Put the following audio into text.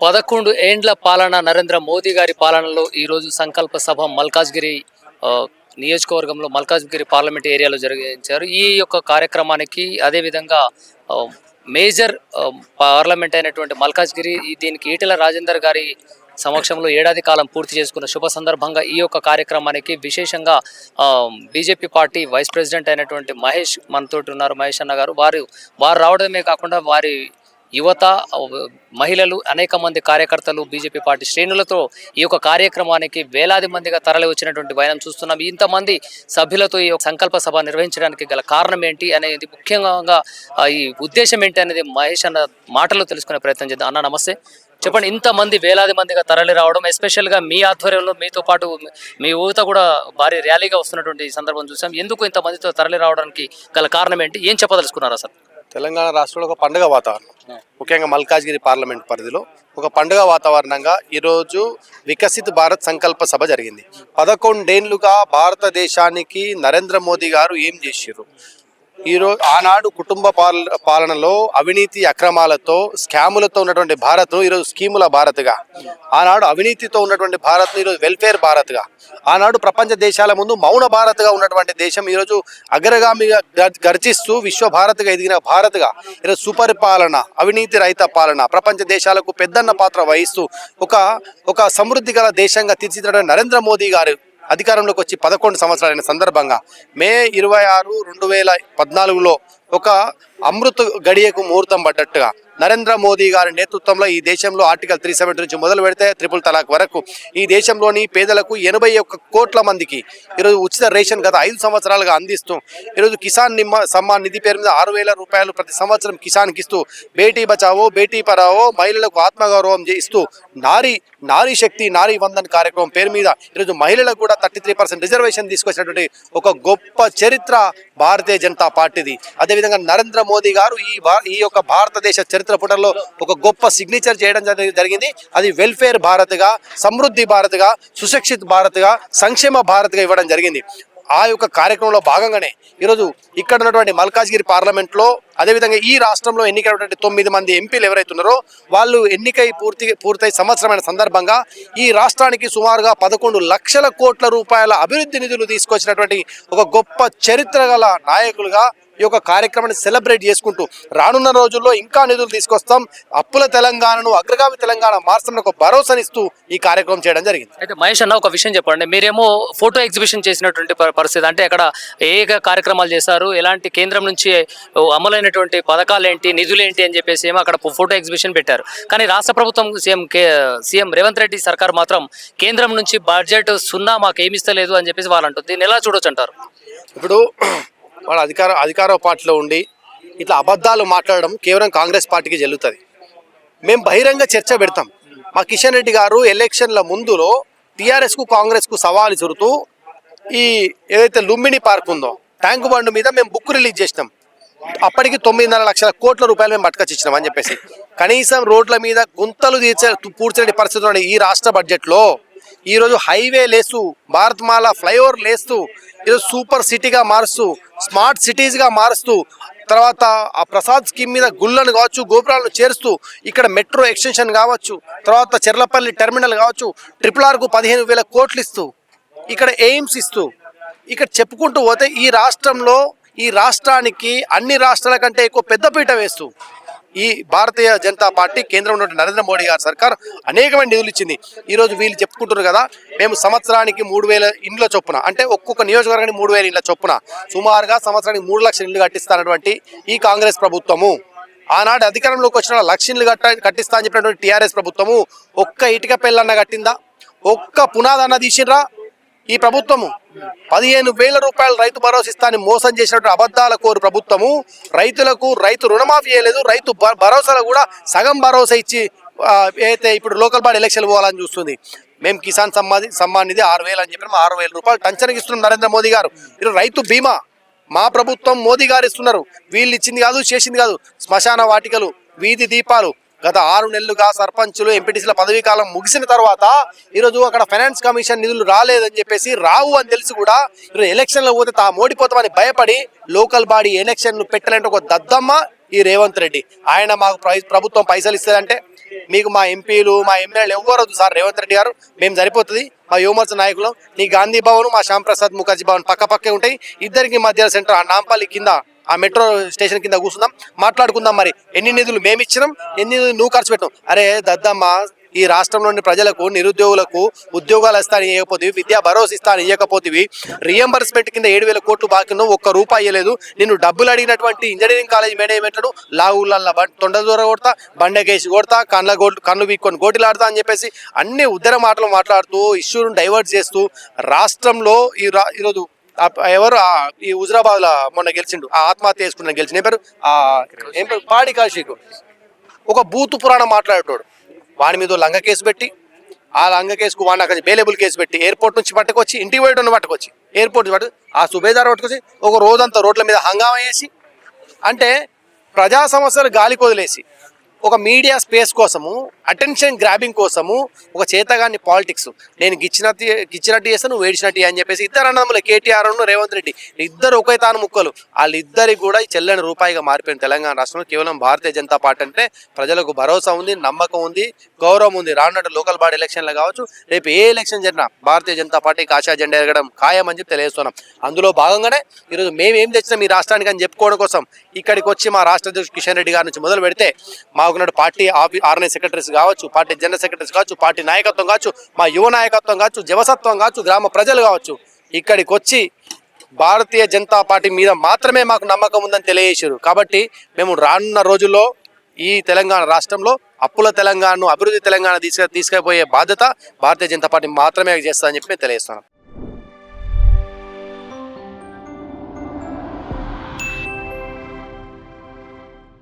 పదకొండు ఏండ్ల పాలన నరేంద్ర మోదీ గారి పాలనలో ఈరోజు సంకల్ప సభ మల్కాజ్గిరి నియోజకవర్గంలో మల్కాజ్గిరి పార్లమెంట్ ఏరియాలో జరిగించారు. ఈ యొక్క కార్యక్రమానికి అదేవిధంగా మేజర్ పార్లమెంట్ అయినటువంటి మల్కాజ్గిరి ఈ దీనికి ఈటెల రాజేందర్ గారి సమక్షంలో ఏడాది కాలం పూర్తి చేసుకున్న శుభ సందర్భంగా ఈ యొక్క కార్యక్రమానికి విశేషంగా బీజేపీ పార్టీ వైస్ ప్రెసిడెంట్ అయినటువంటి మహేష్ మనతోటి ఉన్నారు. మహేష్ అన్న గారు వారు వారు రావడమే కాకుండా వారి యువత మహిళలు అనేక మంది కార్యకర్తలు బీజేపీ పార్టీ శ్రేణులతో ఈ యొక్క కార్యక్రమానికి వేలాది మందిగా తరలి వచ్చినటువంటి వైనం చూస్తున్నాం. ఇంతమంది సభ్యులతో ఈ యొక్క సంకల్ప సభ నిర్వహించడానికి గల కారణం ఏంటి అనేది ముఖ్యంగా ఈ ఉద్దేశం ఏంటి అనేది మహేష్ అన్న మాటలు తెలుసుకునే ప్రయత్నం చేద్దాం. అన్న నమస్తే. చెప్పండి ఇంతమంది వేలాది మందిగా తరలి రావడం ఎస్పెషల్గా మీ ఆధ్వర్యంలో మీతో పాటు మీ యువత కూడా భారీ ర్యాలీగా వస్తున్నటువంటి సందర్భం చూసాం. ఎందుకు ఇంతమందితో తరలి రావడానికి గల కారణం ఏంటి? ఏం చెప్పదలుచుకున్నారు సార్? తెలంగాణ రాష్ట్రంలో ఒక పండుగ వాతావరణం. ముఖ్యంగా మల్కాజ్గిరి పార్లమెంట్ పరిధిలో ఒక పండుగ వాతావరణంగా ఈరోజు వికసిత్ భారత్ సంకల్ప సభ జరిగింది. పదకొండేండ్లుగా భారతదేశానికి నరేంద్ర మోదీ గారు ఏం చేశారు ఈరోజు ఆనాడు కుటుంబ పాలనలో అవినీతి అక్రమాలతో స్కాములతో ఉన్నటువంటి భారత్ ఈరోజు స్కీముల భారత్గా. ఆనాడు అవినీతితో ఉన్నటువంటి భారత్ ఈరోజు వెల్ఫేర్ భారత్గా. ఆనాడు ప్రపంచ దేశాల ముందు మౌన భారత్గా ఉన్నటువంటి దేశం ఈరోజు అగ్రగామిగా గర్జిస్తూ విశ్వ భారత్గా ఎదిగిన భారత్గా. ఈరోజు సుపరిపాలన అవినీతి రహిత పాలన ప్రపంచ దేశాలకు పెద్దన్న పాత్ర వహిస్తూ ఒక ఒక సమృద్ధి గల దేశంగా తీర్చిదిద్దడం నరేంద్ర మోదీ గారు అధికారంలోకి వచ్చి పదకొండు సంవత్సరాలైన సందర్భంగా మే ఇరవై ఆరు రెండు వేల పద్నాలుగులో ఒక అమృత గడియకు ముహూర్తం పడ్డట్టుగా నరేంద్ర మోదీ గారి నేతృత్వంలో ఈ దేశంలో ఆర్టికల్ త్రీ సెవెంటీ నుంచి మొదలు పెడితే త్రిపుల్ తలాక్ వరకు. ఈ దేశంలోని పేదలకు ఎనభై ఒక్క కోట్ల మందికి ఈరోజు ఉచిత రేషన్ గత ఐదు సంవత్సరాలుగా అందిస్తూ ఈరోజు కిసాన్ నిమ్మ సమ్మాన్ నిధి పేరు మీద ఆరు వేల రూపాయలు ప్రతి సంవత్సరం కిసాన్కి ఇస్తూ బేటీ బచావో బేటీ పరావో మహిళలకు ఆత్మగౌరవం చేస్తూ నారీ నారీ శక్తి నారీ వందన్ కార్యక్రమం పేరు మీద ఈరోజు మహిళలకు కూడా థర్టీ త్రీ పర్సెంట్ రిజర్వేషన్ తీసుకొచ్చినటువంటి ఒక గొప్ప చరిత్ర భారతీయ జనతా పార్టీది. అదేవిధంగా నరేంద్ర మోదీ గారు ఈ ఈ యొక్క భారతదేశ చరిత్ర పుటంలో ఒక గొప్ప సిగ్నేచర్ చేయడం జరిగింది. అది వెల్ఫేర్ భారత్గా సమృద్ధి భారత్గా సుశిక్షిత్ భారత్గా సంక్షేమ భారత్గా ఇవ్వడం జరిగింది. ఆ యొక్క కార్యక్రమంలో భాగంగానే ఈరోజు ఇక్కడ ఉన్నటువంటి మల్కాజ్గిరి పార్లమెంట్లో అదేవిధంగా ఈ రాష్ట్రంలో ఎన్నికైనటువంటి తొమ్మిది మంది ఎంపీలు ఎవరైతే ఉన్నారో వాళ్ళు ఎన్నికై పూర్తి పూర్తయి సంవత్సరమైన సందర్భంగా ఈ రాష్ట్రానికి సుమారుగా పదకొండు లక్షల కోట్ల రూపాయల అభివృద్ధి నిధులు తీసుకొచ్చినటువంటి ఒక గొప్ప చరిత్ర గల నాయకులుగా ఈ యొక్క కార్యక్రమాన్ని సెలబ్రేట్ చేసుకుంటూ రానున్న రోజుల్లో ఇంకా నిధులు తీసుకొస్తాం. అప్పుల తెలంగాణను అగ్రగామి తెలంగాణ మార్చడం ఒక భరోసానిస్తూ ఈ కార్యక్రమం చేయడం జరిగింది. అయితే మహేష్ అన్న ఒక విషయం చెప్పండి. మీరేమో ఫోటో ఎగ్జిబిషన్ చేసినటువంటి పరిస్థితి అంటే అక్కడ ఏ కార్యక్రమాలు చేశారు? ఎలాంటి కేంద్రం నుంచి అమలైనటువంటి పథకాలు ఏంటి నిధులు ఏంటి అని చెప్పేసి ఏమో అక్కడ ఫోటో ఎగ్జిబిషన్ పెట్టారు. కానీ రాష్ట్ర ప్రభుత్వం సీఎం సీఎం రేవంత్ రెడ్డి సర్కార్ మాత్రం కేంద్రం నుంచి బడ్జెట్ సున్నా మాకు ఏమి ఇస్తలేదు అని చెప్పేసి వాళ్ళు అంటారు దీన్ని ఎలా చూడొచ్చు అంటారు? ఇప్పుడు వాళ్ళ అధికార అధికార పార్టీలో ఉండి ఇట్లా అబద్ధాలు మాట్లాడడం కేవలం కాంగ్రెస్ పార్టీకి జరుగుతుంది మేము బహిరంగ చర్చ పెడతాం. మా కిషన్ రెడ్డి గారు ఎలక్షన్ల ముందులో టీఆర్ఎస్కు కాంగ్రెస్కు సవాలు చురుతూ ఈ ఏదైతే లుంబిని పార్క్ ఉందో ట్యాంక్ బండ్ మీద మేము బుక్ రిలీజ్ చేసినాం. అప్పటికి తొమ్మిదిన్నర లక్షల కోట్ల రూపాయలు మేము పట్టుకొచ్చి ఇచ్చినాం అని చెప్పేసి. కనీసం రోడ్ల మీద గుంతలు తీర్చే పూడ్చే పరిస్థితి ఈ రాష్ట్ర బడ్జెట్లో ఈరోజు హైవే లేస్తూ భారత్మాల ఫ్లైఓవర్ లేస్తూ ఈరోజు సూపర్ సిటీగా మారుస్తూ స్మార్ట్ సిటీస్గా మారుస్తూ తర్వాత ఆ ప్రసాద్ స్కీమ్ మీద గుళ్ళను కావచ్చు గోపురాలను చేరుస్తూ ఇక్కడ మెట్రో ఎక్స్టెన్షన్ కావచ్చు తర్వాత చెర్లపల్లి టెర్మినల్ కావచ్చు ట్రిపుల్ ఆర్కు పదిహేను వేల కోట్లు ఇస్తూ ఇక్కడ ఎయిమ్స్ ఇస్తూ ఇక్కడ చెప్పుకుంటూ పోతే ఈ రాష్ట్రంలో ఈ రాష్ట్రానికి అన్ని రాష్ట్రాల కంటే ఎక్కువ పెద్దపీట వేస్తూ ఈ భారతీయ జనతా పార్టీ కేంద్రంలో ఉన్నటువంటి నరేంద్ర మోడీ గారి సర్కార్ అనేకమైన నిధులు ఇచ్చింది. ఈరోజు వీళ్ళు చెప్పుకుంటున్నారు కదా మేము సంవత్సరానికి మూడు వేల ఇండ్ల చొప్పున అంటే ఒక్కొక్క నియోజకవర్గానికి మూడు వేల ఇండ్ల చొప్పున సుమారుగా సంవత్సరానికి మూడు లక్షల ఇండ్లు కట్టిస్తానటువంటి ఈ కాంగ్రెస్ ప్రభుత్వము. ఆనాడు అధికారంలోకి వచ్చిన లక్ష కట్ట కట్టిస్తా అని చెప్పినటువంటి టీఆర్ఎస్ ప్రభుత్వము ఒక్క ఇటుక పెళ్ళన్న కట్టిందా? ఒక్క పునాదన్న తీసినరా ఈ ప్రభుత్వము పదిహేను వేల రూపాయలు రైతు భరోసా ఇస్తానని మోసం చేసినటువంటి అబద్ధాల కోరు ప్రభుత్వము. రైతులకు రైతు రుణమాఫీ చేయలేదు. రైతు భ- భరోసాలో కూడా సగం భరోసా ఇచ్చి అయితే ఇప్పుడు లోకల్ బాడీ ఎలక్షన్ పోవాలని చూస్తుంది. మేము కిసాన్ సమ్మాది సమ్మాన్ నిధి ఆరు వేలు అని చెప్పిన ఆరు వేల రూపాయలు టంచనకి ఇస్తున్నాం నరేంద్ర మోదీ గారు. ఇది రైతు బీమా మా ప్రభుత్వం మోదీ గారు ఇస్తున్నారు. వీళ్ళు ఇచ్చింది కాదు చేసింది కాదు. శ్మశాన వాటికలు వీధి దీపాలు గత ఆరు నెలలుగా సర్పంచులు ఎంపీటీసీల పదవీ కాలం ముగిసిన తర్వాత ఈరోజు అక్కడ ఫైనాన్స్ కమిషన్ నిధులు రాలేదని చెప్పేసి రావు అని తెలిసి కూడా ఈరోజు ఎలక్షన్లో పోతే తా ఓడిపోతామని భయపడి లోకల్ బాడీ ఎలక్షన్లు పెట్టాలంటే ఒక దద్దమ్మ ఈ రేవంత్ రెడ్డి. ఆయన మాకు ప్రై- ప్రభుత్వం పైసలు ఇస్తారంటే మీకు మా ఎంపీలు మా ఎమ్మెల్యేలు ఎవ్వరొద్దు సార్ రేవంత్ రెడ్డి గారు. మేము సరిపోతుంది. మా యువమోర్చ నాయకులు నీ గాంధీ భవన్ మా శ్యాంప్రసాద్ ముఖర్జీ భవన్ పక్క పక్కే ఉంటాయి. ఇద్దరికి మధ్య సెంటర్ ఆ నాంపల్లి కింద ఆ మెట్రో స్టేషన్ కింద కూర్చుందాం మాట్లాడుకుందాం మరి. ఎన్ని నిధులు మేము ఇచ్చినాం ఎన్ని నిధులు నువ్వు ఖర్చు పెట్టాం అరే దద్దమ్మ ఈ రాష్ట్రంలోని ప్రజలకు నిరుద్యోగులకు ఉద్యోగాలు ఇస్తాను ఇవ్వకపోతే విద్యా భరోసా ఇస్తాను ఇవ్వకపోతే రియంబర్స్మెంట్ కింద ఏడు వేల కోట్లు బాకీ ఒక్క రూపాయి ఇవ్వలేదు నేను డబ్బులు అడిగినటువంటి ఇంజనీరింగ్ కాలేజ్ మేనేజ్మెంట్ను లావులల్లా తొండ దూర కొడతా బండకేసి కొడతా కళ్ళ గోట్లు కన్ను వీక్కొని గోటిలాడతా అని చెప్పేసి అన్ని ఉద్దర మాటలు మాట్లాడుతూ ఇష్యూను డైవర్ట్ చేస్తూ రాష్ట్రంలో ఈ రా ఈరోజు ఎవరు ఈ హుజరాబాద్లో మొన్న గెలిచిండు ఆ ఆత్మహత్య చేసుకున్న గెలిచిన ఏం పేరు? ఆ ఏం పేరు? పాడి కాశీకు. ఒక బూతు పురాణం మాట్లాడేటోడు. వాడి మీద లంగ కేసు పెట్టి ఆ లంగ కేసుకు వాడిని అక్కడ బేలేబుల్ కేసు పెట్టి ఎయిర్పోర్ట్ నుంచి పట్టుకొచ్చి ఇంటికి పోయేటోని పట్టుకొచ్చి ఎయిర్పోర్ట్ నుంచి పట్టు ఆ సుబేదార్ పట్టుకొచ్చి ఒక రోజంతా రోడ్ల మీద హంగామా వేసి అంటే ప్రజా సమస్యలు గాలికి వదిలేసి ఒక మీడియా స్పేస్ కోసము అటెన్షన్ గ్రాబింగ్ కోసము ఒక చేతగాని పాలిటిక్స్. నేను గిచ్చినట్టు గిచ్చినట్టు చేస్తాను నువ్వు ఏడిచినట్టు అని చెప్పేసి ఇద్దరు అన్నదమ్ములు కేటీఆర్ రేవంత్ రెడ్డి. ఇద్దరు ఒకే తాను ముక్కలు. వాళ్ళిద్దరికి కూడా ఈ చెల్లని రూపాయిగా మారిపోయిన తెలంగాణ రాష్ట్రంలో. కేవలం భారతీయ జనతా పార్టీ అంటే ప్రజలకు భరోసా ఉంది నమ్మకం ఉంది గౌరవం ఉంది. రానున్న లోకల్ బాడీ ఎలక్షన్లు కావచ్చు రేపు ఏ ఎలక్షన్ జరిగినా భారతీయ జనతా పార్టీకి ఆశా జెండా ఎరగడం ఖాయం అని చెప్పి తెలియజేస్తున్నాం. అందులో భాగంగానే ఈరోజు మేము ఏం తెచ్చినాం ఈ రాష్ట్రానికి అని చెప్పుకోవడం కోసం ఇక్కడికి వచ్చి మా రాష్ట్ర అధ్యక్షుడు కిషన్ రెడ్డి గారి నుంచి మొదలు పెడితే మాకున్న పార్టీ ఆఫీ ఆర్ఎన్ఐ సెక్రటరీస్ కావచ్చు పార్టీ జనరల్ సెక్రటరీస్ కావచ్చు పార్టీ నాయకత్వం కావచ్చు మా యువ నాయకత్వం కావచ్చు జవసత్వం కావచ్చు గ్రామ ప్రజలు కావచ్చు ఇక్కడికి వచ్చి భారతీయ జనతా పార్టీ మీద మాత్రమే మాకు నమ్మకం ఉందని తెలియజేశారు. కాబట్టి మేము రానున్న రోజుల్లో ఈ తెలంగాణ రాష్ట్రంలో అప్పుల తెలంగాణను అభివృద్ధి తెలంగాణ తీసుకు తీసుకుపోయే బాధ్యత భారతీయ జనతా పార్టీ మాత్రమే చేస్తుందని చెప్పి తెలియజేస్తున్నాను